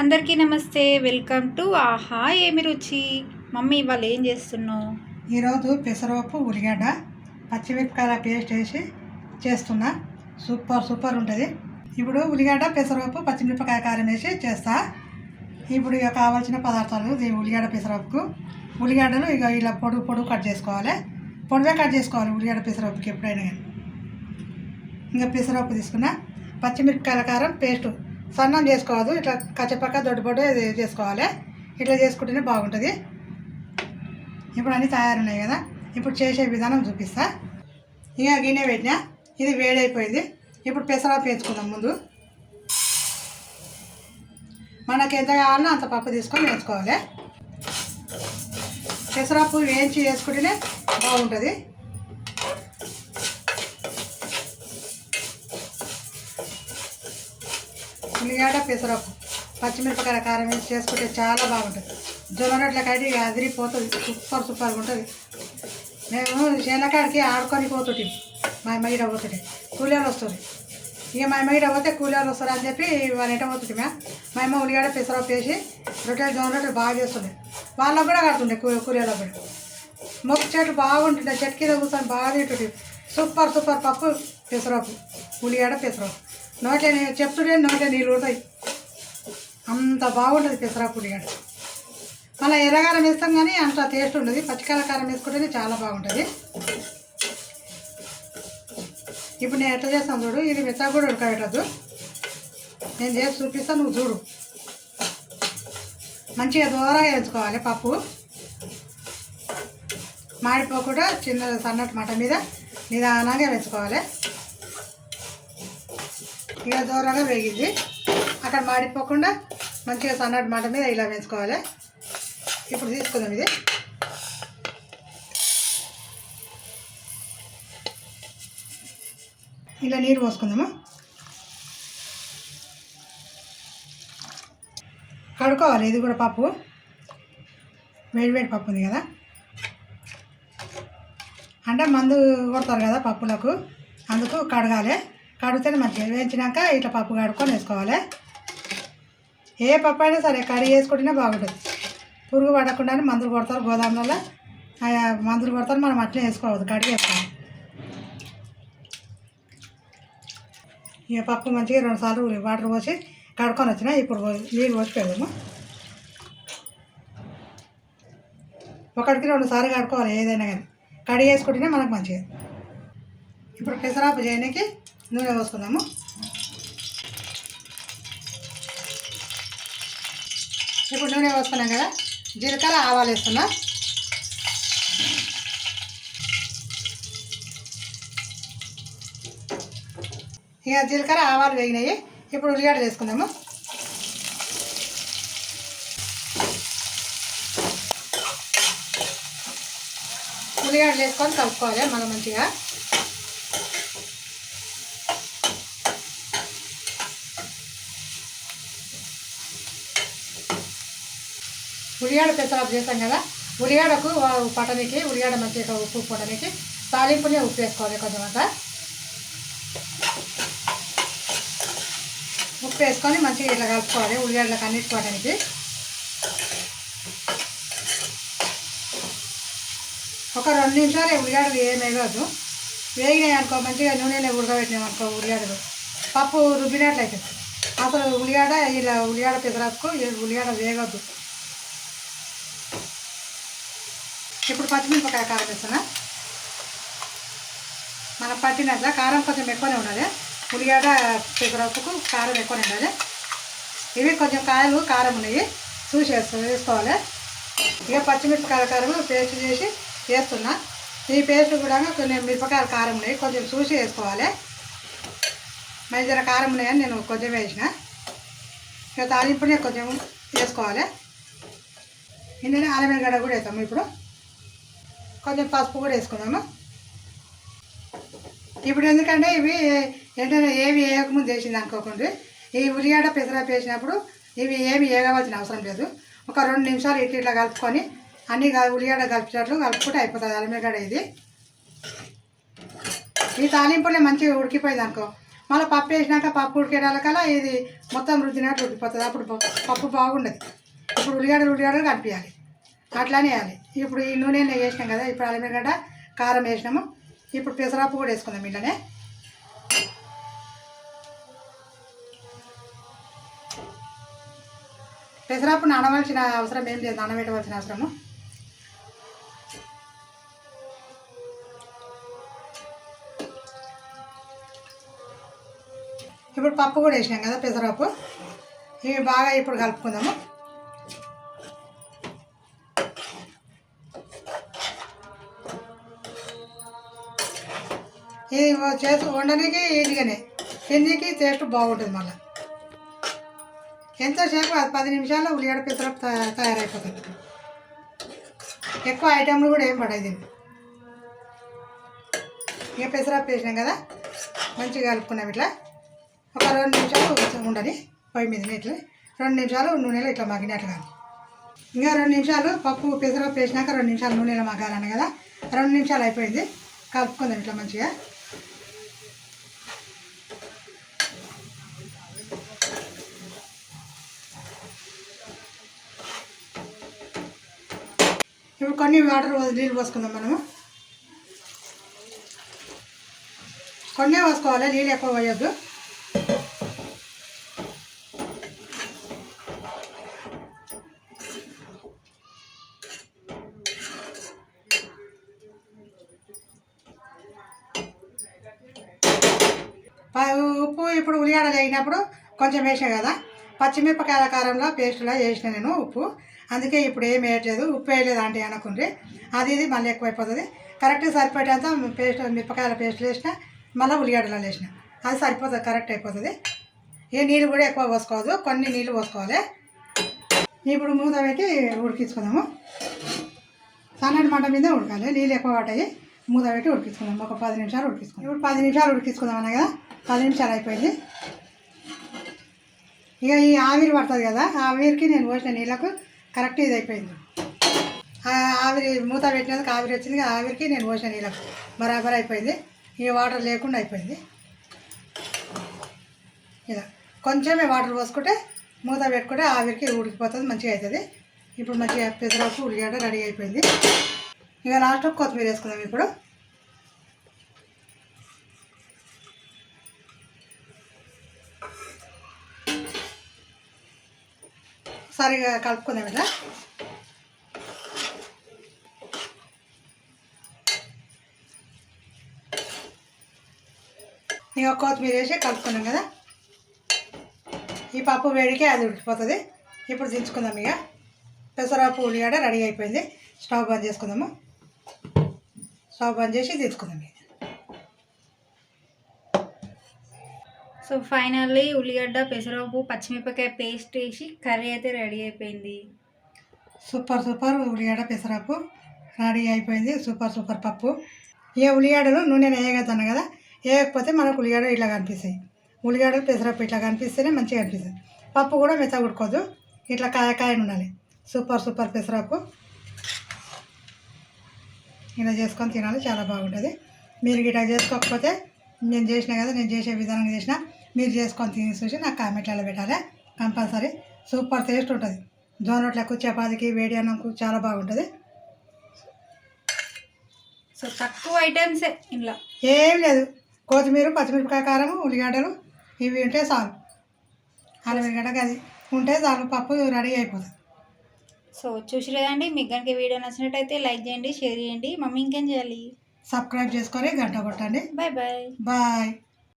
అందరికీ నమస్తే. Welcome to ఆహా ఏమి రుచి? మమ్మీ ఇవాళ ఏం చేస్తున్నావు? ఈరోజు పెసరపప్పు ఉల్లిగడ్డ పచ్చిమిరపకాయల పేస్ట్ వేసి చేస్తున్నా. సూపర్ సూపర్ ఉంటుంది. ఇప్పుడు ఉల్లిగడ్డ పెసరపప్పు పచ్చిమిరపకాయ కారం వేసి చేస్తా. ఇప్పుడు ఇక కావాల్సిన పదార్థాలు ఇది ఉల్లిగడ్డ పెసరపప్పుకు ఉల్లిగడ్డలు ఇక ఇలా పొడుగు పొడుగు కట్ చేసుకోవాలి. పొడివే కట్ చేసుకోవాలి ఉల్లిగడ్డ పెసరపప్పుకి ఎప్పుడైనా కానీ. ఇంకా పెసరపప్పు తీసుకున్నా. పచ్చిమిరపకాయల కారం పేస్టు సన్నం చేసుకోవద్దు ఇట్లా కచ్చపక్క దొడ్డు చేసుకోవాలి. ఇట్లా చేసుకుంటేనే బాగుంటుంది. ఇప్పుడు అన్నీ తయారున్నాయి కదా ఇప్పుడు చేసే విధానం చూపిస్తా. ఇక గిన్నె పెట్టినా ఇది వేడైపోయింది. ఇప్పుడు పెసరపప్పు వేసుకుందాం ముందు. మనకి ఎంత కావాలో అంత పప్పు తీసుకొని వేసుకోవాలి పెసరపప్పు వేయించి వేసుకుంటేనే బాగుంటుంది. ఉల్లిగడ్డ పెసరపప్పు పచ్చిమిరపకాయల కారం వేసి చేసుకుంటే చాలా బాగుంటుంది. జొన్న రొట్టెల అదిరిపోతుంది సూపర్ సూపర్గా ఉంటుంది మేము చేనకాడికి ఆడుకొని పోతుంటే మా అమ్మ ఈడ పోతుంటే. కూలీలు వస్తుంది ఇక మా అమ్మ పోతే కూలీలు వస్తారు అని చెప్పి వాళ్ళు ఎట మ్యామ్ మా అమ్మ ఉల్లిగడ్డ పెసరపప్పు వేసి రొట్టెలు జొన్న రొట్టెలు బాగా చేస్తుంది వాళ్ళకు కూడా కడుతుండే కూ కూలీలకు కూడా మొక్క చెట్లు బాగుంటుండే చెట్టు కింద కూర్చొని బాగా తింటుండే సూపర్ సూపర్ పప్పు పెసరపు ఉల్లిగడ్డ పెసరపు నోట్లే నీ- చెప్తుంటే నోట్లే నీళ్ళు ఉంటాయి అంత బాగుంటుంది పెసరపప్పు కాడ మళ్ళీ ఎర్రగారం వేస్తాం కానీ అంత టేస్ట్ ఉండదు. పచ్చికాల కారం వేసుకుంటేనే చాలా బాగుంటుంది. ఇప్పుడు నేను ఎట్లా చేస్తాను చూడు. ఇది మెత్తగా కూడా ఉడకబెట్టద్దు. నేను చేసి చూపిస్తాను నువ్వు చూడు. మంచిగా దూరంగా వేసుకోవాలి పప్పు. మాడిపోకుండా చిన్న సన్నటి మట మీద నిదానంగా వేసుకోవాలి. ఇలా దూరంగా వేగింది. అక్కడ మాడిపోకుండా మంచిగా సన్నటి మాట మీద ఇలా వేసుకోవాలి. ఇప్పుడు తీసుకుందాం ఇది. ఇలా నీరు పోసుకుందాము? కడుక్కోవాలి. ఇది కూడా పప్పు. వేడి వేడి పప్పు ఉంది కదా. అంటే మందు కొడతారు కదా పప్పులకు. అందుకు కడగాలి. కడుగుతాను మంచిగా వేయించినాక ఇట్లా పప్పు కడుక్కొని వేసుకోవాలి. ఏ పప్పు అయినా సరే కడిగి వేసుకుంటేనే బాగుంటుంది. పురుగు పడకుండానే మందులు కొడతారు గోదాములలో. ఆ మందులు కొడతారు మనం అట్లే వేసుకోవద్దు కడిగి వేసుకోవాలి. ఇక పప్పు మంచిగా రెండు సార్లు వాటర్ పోసి కడుక్కొని వచ్చిన ఇప్పుడు నీళ్ళు పోసి పెడదాము ఒకటికి రెండుసార్లు కడుక్కోవాలి ఏదైనా కానీ. కడిగి వేసుకుంటేనే మనకు మంచిది. ఇప్పుడు పెసరాపు చేయడానికి నూనె పోసుకుందాము. ఇప్పుడు నూనె పోసుకున్నాం కదా జీలకర్ర ఆవాలు వేస్తున్నా ఇక జీలకర్ర ఆవాలు వేగినాయి. ఇప్పుడు ఉల్లిగడ్డ వేసుకుందాము. ఉల్లిగడ్డలు వేసుకొని కలుపుకోవాలి మనం మంచిగా. ఉల్లిగడ్డ పెసరాపు చేస్తాం కదా ఉరియాడకు పట్టనికి ఉల్లిగడ్డ మంచిగా ఉప్పు పట్టనికి తాలింపునే ఉప్పు వేసుకోవాలి కొంచెం అంతా ఉప్పు వేసుకొని మంచిగా ఇట్లా కలుపుకోవాలి ఉల్లిగడ్డలకు అన్నిటి పట్టనికి ఒక రెండు నిమిషాలు ఉల్లిగడ్డలు ఏం వేయవద్దు వేగినాయి అనుకో మంచిగా నూనెలో ఉడకబెట్టినాం అనుకో ఉల్లిగడ్డలు పప్పు రుబ్బినట్లయితే అసలు ఉల్లిగడ్డ ఇలా ఉల్లిగడ్డ పెదరాకు ఉల్లిగడ్డ వేగొద్దు. ఇప్పుడు పచ్చిమిరపకాయ కారం వేస్తున్నా. మనం పట్టినట్ల కారం కొంచెం ఎక్కువనే ఉండాలి. ఉల్లిగడ్డ పెసరప్పుకు కారం ఎక్కువనే ఉండాలి. ఇవి కొంచెం కాయలు కారం ఉన్నాయి. చూసి వేసుకోవాలి. ఇక పచ్చిమిరపకాయల కారం పేస్ట్ చేసి వేస్తున్నా. ఈ పేస్ట్ కూడా కొన్ని మిరపకాయల కారం ఉన్నాయి. కొంచెం చూసి వేసుకోవాలి. మంచిగా కారం ఉన్నాయని నేను కొంచెం వేసిన. ఇక తాలింపునే కొంచెం వేసుకోవాలి. ఇందులో ఆలమిరగడ్డ కూడా వేస్తాము ఇప్పుడు. కొంచెం పసుపు కూడా వేసుకుందాము? ఇప్పుడు ఎందుకంటే ఇవి ఏంటంటే ఏవి వేయకముందు వేసింది అనుకోకుండా. ఈ ఉల్లిగడ్డ పెసరపప్పు వేసినప్పుడు ఇవి ఏమి వేయవలసిన అవసరం లేదు. ఒక రెండు నిమిషాలు ఇట్లా ఇట్లా కలుపుకొని అన్ని ఉల్లిగడ్డ కలిపినట్లు కలుపుకుంటే అయిపోతుంది అల్లమిరగడ్డ ఇది. ఈ తాలింపులే మంచిగా ఉడికిపోయింది అనుకో. మళ్ళీ పప్పు వేసినాక పప్పు ఉడికేటాలకల్లా ఇది మొత్తం రుద్దినట్టు ఉడికిపోతుంది. అప్పుడు పప్పు బాగుండదు. ఇప్పుడు ఉల్లిగడ్డలు ఉల్లిగడ్డలు కనిపించాలి అట్లానే వేయాలి. ఇప్పుడు ఈ నూనె వేసినాం కదా ఇప్పుడు అల్లమిగడ్డ కారం వేసినాము. ఇప్పుడు పెసరాపు కూడా వేసుకుందాం ఇంట్లోనే. పెసరాపు నానవలసిన అవసరం ఏం లేదు నానబెట్టవలసిన అవసరము. ఇప్పుడు పప్పు కూడా వేసినాం కదా పెసరపప్పు ఇవి బాగా ఇప్పుడు కలుపుకుందాము. ఇది చేసి వండడానికి ఈజీగానే తిండికి టేస్ట్ బాగుంటుంది మళ్ళీ. ఎంతసేపు అది పది నిమిషాల్లో ఉల్లిగడ్డ పెసరపప్పు తయారైపోతుంది. ఎక్కువ ఐటెంలు కూడా ఏం పడాయి దీన్ని ఇక పెసరపప్పు వేసినాం కదా మంచిగా కలుపుకున్నాం ఇట్లా. ఒక రెండు నిమిషాలు ఉండని పొయ్యి మీద ఇట్లా రెండు నిమిషాలు నూనెలో ఇట్లా మగ్గినట్టు కానీ ఇంకా రెండు నిమిషాలు పప్పు పెసరపప్పు వేసినాక రెండు నిమిషాలు నూనెలో మగ్గాలని కదా. రెండు నిమిషాలు అయిపోయింది. కలుపుకుందాం ఇట్లా మంచిగా. ఇప్పుడు కొన్ని వాటర్ నీళ్ళు పోసుకుందాం మనము. కొన్నే పోసుకోవాలి నీళ్ళు ఎక్కువ పోయొద్దు. ఉప్పు ఇప్పుడు ఉల్లిగడ్డలు వేగినప్పుడు కొంచెం వేసా కదా పచ్చిమిరపకాయల కారంలో పేస్ట్లో వేసిన నేను ఉప్పు. అందుకే ఇప్పుడు ఏం వేయట్లేదు ఉప్పు వేయలేదు అంటే అనుకుంటే. అది ఇది మళ్ళీ ఎక్కువైపోతుంది. కరెక్ట్గా సరిపడేంత పేస్ట్ మిరపకాయల పేస్ట్ వేసిన మళ్ళీ ఉల్లిగడ్డలు వేసిన. అది సరిపోతుంది కరెక్ట్ అయిపోతుంది. ఏ నీళ్ళు కూడా ఎక్కువ పోసుకోవద్దు కొన్ని నీళ్ళు పోసుకోవాలి. ఇప్పుడు మూత పెట్టి ఉడికించుకుందాము. సన్నటి మంట మీద ఉడకాలి నీళ్ళు ఎక్కువ పట్టాయి మూత పెట్టి ఉడికించుకుందాం ఒక పది నిమిషాలు ఉడికించుకుందాం ఇప్పుడు పది నిమిషాలు ఉడికించుకుందాం అన్న కదా పది నిమిషాలు అయిపోయింది. ఇక ఈ ఆవిరి పడుతుంది కదా ఆవిరికి నేను పోసిన నీళ్ళకు కరెక్ట్ ఇది అయిపోయింది. ఆవిరి మూత పెట్టినందుకు ఆవిరి వచ్చింది ఆవిరికి నేను పోసిన నీళ్ళకు బరాబర్ అయిపోయింది. ఈ వాటర్ లేకుండా అయిపోయింది. ఇలా కొంచెమే వాటర్ పోసుకుంటే మూత పెట్టుకుంటే ఆవిరికి ఉడికిపోతుంది మంచిగా అవుతుంది ఇప్పుడు మంచిగా పెసరాకు ఉల్లిగడ్డ రెడీ అయిపోయింది. ఇక లాస్ట్ కొత్తిమీర వేసుకుందాం ఇప్పుడు. సరిగా కలుపుకుందాం ఇట్లా ఇంకా కొత్తిమీర వేసి కలుపుకున్నాం కదా. ఈ పప్పు వేడికి అది ఉడికిపోతుంది. ఇప్పుడు దించుకుందాం ఇక పెసరపప్పు ఉల్లిగడ్డ రెడీ అయిపోయింది. స్టవ్ బంద్ చేసుకుందాము. స్టవ్ బంద్ చేసి దించుకుందాం ఇక సో ఫైనల్లీ ఉల్లిగడ్డ పెసరపప్పు పచ్చిమిరపకాయ పేస్ట్ వేసి కర్రీ అయితే రెడీ అయిపోయింది. సూపర్ సూపర్ ఉల్లిగడ్డ పెసరపప్పు రెడీ అయిపోయింది. సూపర్ సూపర్ పప్పు. ఏ ఉల్లిగడ్డలు నూనె వేయగలుగుతాను కదా? వేయకపోతే మనకు ఉల్లిగడ్డ ఇట్లా కనిపిస్తాయి. ఉల్లిగడ్డలు పెసరపప్పు ఇట్లా కనిపిస్తేనే మంచిగా కనిపిస్తుంది పప్పు కూడా మెత్త ఉడుకోదు ఇట్లా కాయ కాయ ఉండాలి. సూపర్ సూపర్ పెసరపప్పు. ఇలా చేసుకొని తినాలి. చాలా బాగుంటుంది. మీరు ఇట్లా చేసుకోకపోతే నేను చేసిన కదా నేను చేసే విధానం చేసిన. మీరు చేసుకొని తిని చూసి నాకు కామెంట్లలో పెట్టాలి కంపల్సరీ. సూపర్ టేస్ట్ ఉంటుంది. జోన్ రొట్టెలకు చపాతీకి వేడి అన్నంకు చాలా బాగుంటుంది. సో తక్కువ ఐటమ్సే ఇంట్లో. ఏం లేదు. కొత్తిమీర పచ్చిమిరపకాయ కారం ఉల్లిగడ్డలు ఇవి ఉంటే చాలు. అల్లం ఎల్లిగడ్డ అది ఉంటే చాలు. పప్పు రెడీ అయిపోతుంది. సో చూసి కదండి మీకు కనుక వీడియో నచ్చినట్టయితే లైక్ చేయండి షేర్ చేయండి. మమ్మీ ఇంకేం చేయాలి? సబ్స్క్రైబ్ చేసుకొని గంట కొట్టండి. Bye bye. బాయ్.